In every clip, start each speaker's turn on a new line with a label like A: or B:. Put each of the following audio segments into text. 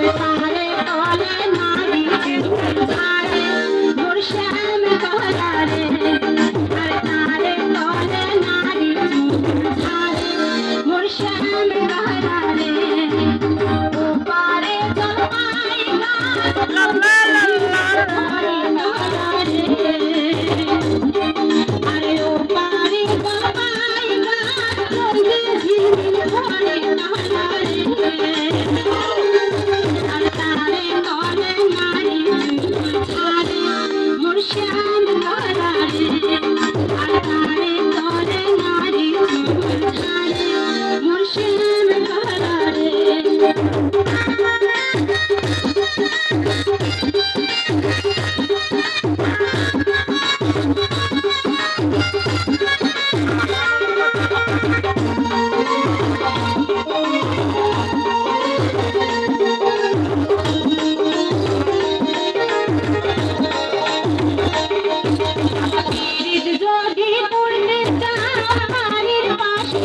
A: Thank you. যদি পড়তে চান বাড়ির পাশে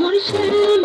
A: মুর্শিদ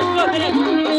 A: আল্লাহ